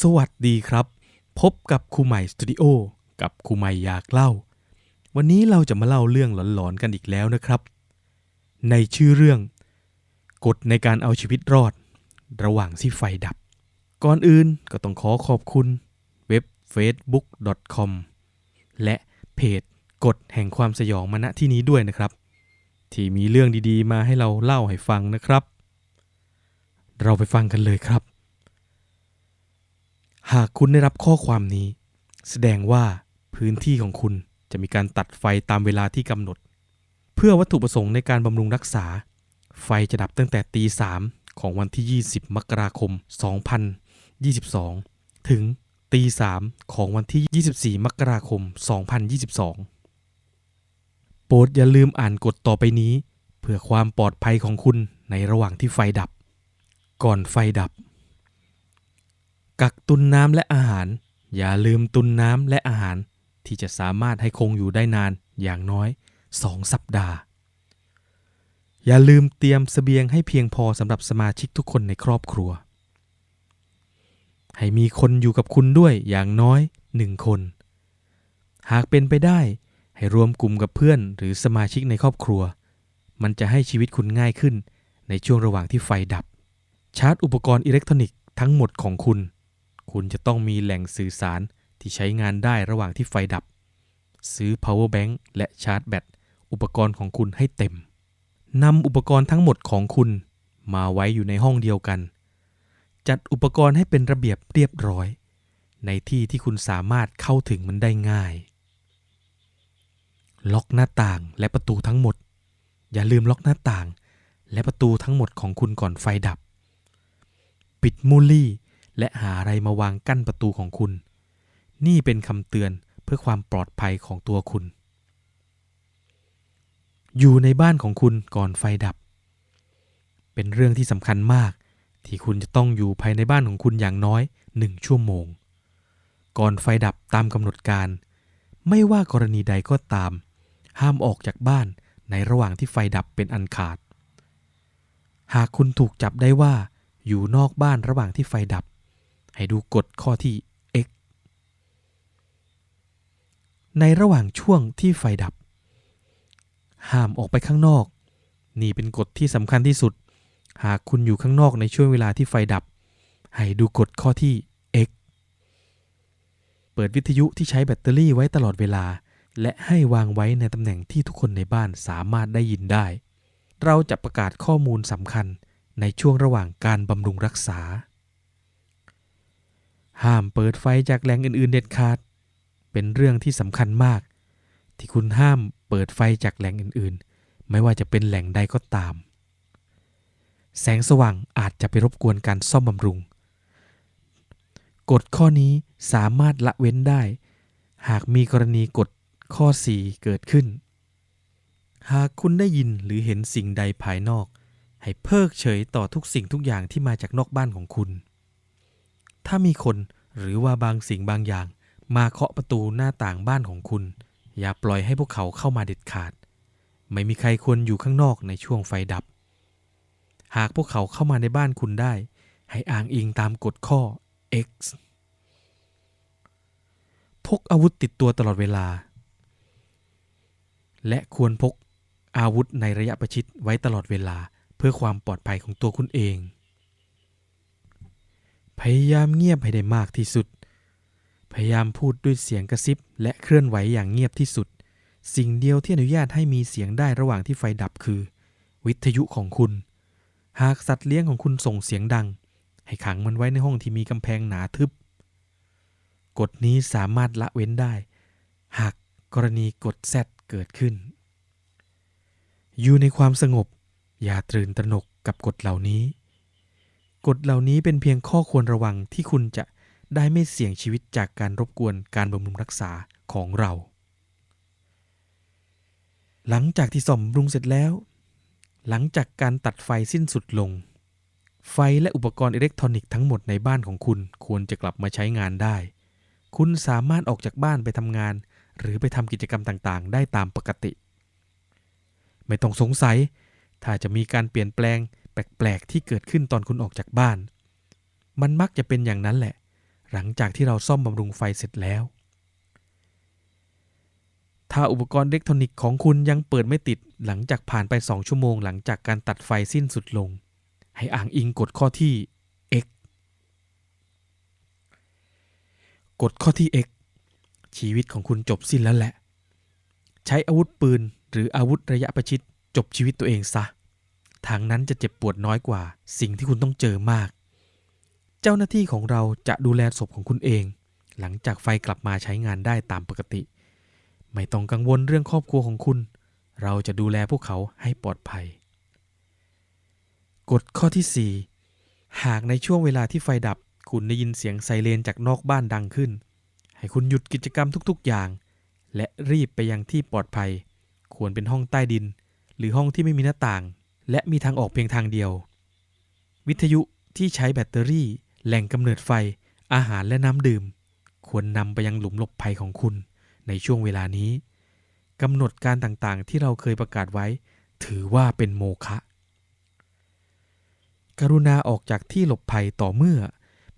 สวัสดีครับ พบกับครูใหม่สตูดิโอกับครูใหม่อยากเล่า วันนี้เราจะมาเล่าเรื่องหลอนๆกันอีกแล้วนะครับ ในชื่อเรื่อง กฎในการเอาชีวิตรอด ระหว่างที่ไฟดับ ก่อนอื่นก็ต้องขอขอบคุณ เว็บ facebook.com และเพจกฎแห่งความสยองมาณที่นี้ด้วยนะครับ ที่มีเรื่องดีๆ มาให้เราเล่าให้ฟังนะครับ เราไปฟังกันเลยครับ หากคุณได้รับข้อความนี้ แสดงว่าพื้นที่ของคุณจะมีการตัดไฟตามเวลาที่กำหนด เพื่อวัตถุประสงค์ในการบำรุงรักษา ไฟจะดับตั้งแต่ตีสามของวันที่ 20 มกราคม 2022 ถึงตีสามของวันที่ 24 มกราคม 2022 โปรดอย่าลืมอ่านกฎต่อไปนี้ เพื่อความปลอดภัยของคุณในระหว่างที่ไฟดับ ก่อนไฟดับ กักตุนน้ำและอาหาร อย่าลืมตุนน้ำและอาหาร ที่จะสามารถให้คงอยู่ได้นานอย่างน้อย 2 สัปดาห์ อย่าลืมเตรียมเสบียงให้เพียงพอสำหรับสมาชิกทุกคนในครอบครัว ให้มีคนอยู่กับคุณด้วยอย่างน้อยหนึ่งคน หากเป็นไปได้ให้รวมกลุ่มกับเพื่อนหรือสมาชิกในครอบครัว มันจะให้ชีวิตคุณง่ายขึ้นในช่วงระหว่างที่ไฟดับ ชาร์จอุปกรณ์อิเล็กทรอนิกส์ทั้งหมดของคุณ คุณจะต้องมีแหล่งสื่อสารที่ใช้งานได้ระหว่างที่ไฟดับ ซื้อ power bank และชาร์จแบตอุปกรณ์ของคุณให้เต็มนำอุปกรณ์ทั้งหมดของคุณมาไว้อยู่ในห้องเดียวกัน จัดอุปกรณ์ให้เป็นระเบียบเรียบร้อย ในที่ที่คุณสามารถเข้าถึงมันได้ง่าย ล็อกหน้าต่างและประตูทั้งหมด อย่าลืมล็อกหน้าต่าง และประตูทั้งหมดของคุณก่อนไฟดับ ปิดมูลลี่ และหาอะไรมาวางกั้นประตูของคุณ นี่เป็นคำเตือนเพื่อความปลอดภัยของตัวคุณ อยู่ในบ้านของคุณก่อนไฟดับ เป็นเรื่องที่สำคัญมาก ที่คุณจะต้องอยู่ภายในบ้านของคุณอย่างน้อยหนึ่งชั่วโมง ก่อนไฟดับตามกำหนดการ ไม่ว่ากรณีใดก็ตาม ห้ามออกจากบ้านในระหว่างที่ไฟดับเป็นอันขาด หากคุณถูกจับได้ว่าอยู่นอกบ้านระหว่างที่ไฟดับ ให้ดูกฎข้อที่ x ในระหว่างช่วงที่ไฟดับ ห้ามออกไปข้างนอก นี่เป็นกฎที่สำคัญที่สุด หากคุณอยู่ข้างนอกในช่วงเวลาที่ไฟดับ ให้ดูกฎข้อที่ x เปิดวิทยุที่ใช้แบตเตอรี่ไว้ตลอดเวลา และให้วางไว้ในตำแหน่งที่ทุกคนในบ้านสามารถได้ยินได้ เราจะประกาศข้อมูลสำคัญในช่วงระหว่างการบำรุงรักษา ห้ามเปิดไฟจากแหล่งอื่น ๆ เด็ดขาด เป็นเรื่องที่สำคัญมาก ที่คุณห้ามเปิดไฟจากแหล่งอื่น ๆ ไม่ว่าจะเป็นแหล่งใดก็ตาม แสงสว่างอาจจะไปรบกวนการซ่อมบำรุง กฎข้อนี้สามารถละเว้นได้ หากมีกรณีกฎข้อ 4 เกิดขึ้น หากคุณได้ยินหรือเห็นสิ่งใดภายนอก ให้เพิกเฉยต่อทุกสิ่งทุกอย่างที่มาจากนอกบ้านของคุณ ถ้ามีคนหรือว่าบางสิ่งบางอย่าง มาเคาะประตูหน้าต่างบ้านของคุณ อย่าปล่อยให้พวกเขาเข้ามาเด็ดขาด ไม่มีใครควรอยู่ข้างนอกในช่วงไฟดับ หากพวกเขาเข้ามาในบ้านคุณได้ ให้อ้างอิงตามกฎข้อ X พกอาวุธติดตัวตลอดเวลา และควรพกอาวุธในระยะประชิดไว้ตลอดเวลาเพื่อความปลอดภัยของตัวคุณเอง พยายามเงียบให้ได้มากที่สุด พยายามพูดด้วยเสียงกระซิบ และเคลื่อนไหวอย่างเงียบที่สุด สิ่งเดียวที่อนุญาตให้มีเสียงได้ระหว่างที่ไฟดับคือ วิทยุของคุณ หากสัตว์เลี้ยงของคุณส่งเสียงดัง ให้ขังมันไว้ในห้องที่มีกำแพงหนาทึบ กฎนี้สามารถละเว้นได้ หากกรณีกฎแซดเกิดขึ้น อยู่ในความสงบ อย่าตื่นตระหนกกับกฎเหล่านี้ กฎเหล่านี้เป็นเพียงข้อควรระวังที่คุณจะได้ไม่เสี่ยงชีวิตจากการรบกวนการบำรุงรักษาของเรา หลังจากที่ซ่อมบำรุงเสร็จแล้ว หลังจากการตัดไฟสิ้นสุดลง ไฟและอุปกรณ์อิเล็กทรอนิกส์ทั้งหมดในบ้านของคุณควรจะกลับมาใช้งานได้ คุณสามารถออกจากบ้านไปทำงาน หรือไปทำกิจกรรมต่างๆ ได้ตามปกติ ไม่ต้องสงสัย ถ้าจะมีการเปลี่ยนแปลง แปลกๆที่เกิดขึ้นตอนคุณออกจากบ้าน มันมักจะเป็นอย่างนั้นแหละ หลังจากที่เราซ่อมบำรุงไฟเสร็จแล้ว ถ้าอุปกรณ์อิเล็กทรอนิกส์ของคุณยังเปิดไม่ติดหลังจากผ่านไป 2 ชั่วโมงหลังจากการตัดไฟสิ้นสุดลง ให้อ่างอิงกฎข้อที่ x กฎข้อที่ x ชีวิตของคุณจบสิ้นแล้วแหละ ใช้อาวุธปืนหรืออาวุธระยะประชิดจบชีวิตตัวเองซะ ทางนั้นจะเจ็บปวดน้อยกว่า สิ่งที่คุณต้องเจอมาก เจ้าหน้าที่ของเราจะดูแลศพของคุณเอง หลังจากไฟกลับมาใช้งานได้ตามปกติ ไม่ต้องกังวลเรื่องครอบครัวของคุณ เราจะดูแลพวกเขาให้ปลอดภัย กฎข้อที่ 4 หากในช่วงเวลาที่ไฟดับ คุณได้ยินเสียงไซเรนจากนอกบ้านดังขึ้น ให้คุณหยุดกิจกรรมทุกๆอย่าง และรีบไปยังที่ปลอดภัย ควรเป็นห้องใต้ดิน หรือห้องที่ไม่มีหน้าต่าง และมีทางออกเพียงทางเดียว วิทยุที่ใช้แบตเตอรี่ แหล่งกำเนิดไฟ อาหารและน้ำดื่ม ควรนำไปยังหลุมหลบภัยของคุณในช่วงเวลานี้กำหนดการต่างๆ ที่เราเคยประกาศไว้ ถือว่าเป็นโมฆะกรุณาออกจากที่หลบภัยต่อเมื่อ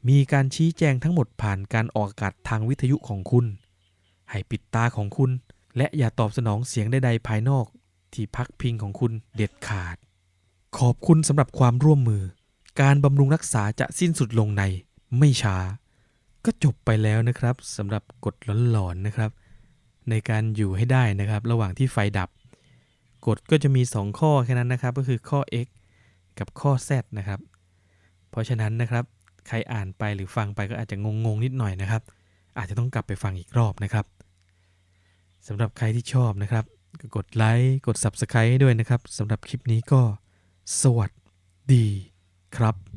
มีการชี้แจงทั้งหมดผ่านการออกอากาศทางวิทยุของคุณ ให้ปิดตาของคุณ และอย่าตอบสนองเสียงใดๆภายนอก ที่พักพิงของคุณเด็ดขาด ขอบคุณสำหรับความร่วมมือ การบำรุงรักษาจะสิ้นสุดลงในไม่ช้า ก็จบไปแล้วนะครับสำหรับกฎหลอนๆนะครับ ในการอยู่ให้ได้นะครับ ระหว่างที่ไฟดับกฎก็จะมี 2 ข้อแค่นั้นนะครับ ก็คือข้อ x กับข้อ z นะครับ เพราะฉะนั้นนะครับ ใครอ่านไปหรือฟังไปก็อาจจะงงๆนิดหน่อยนะครับ อาจจะต้องกลับไปฟังอีกรอบนะครับสำหรับใครที่ชอบนะครับก็กดไลค์กด Subscribe ให้ด้วยนะครับสำหรับคลิปนี้ก็ สวัสดีครับ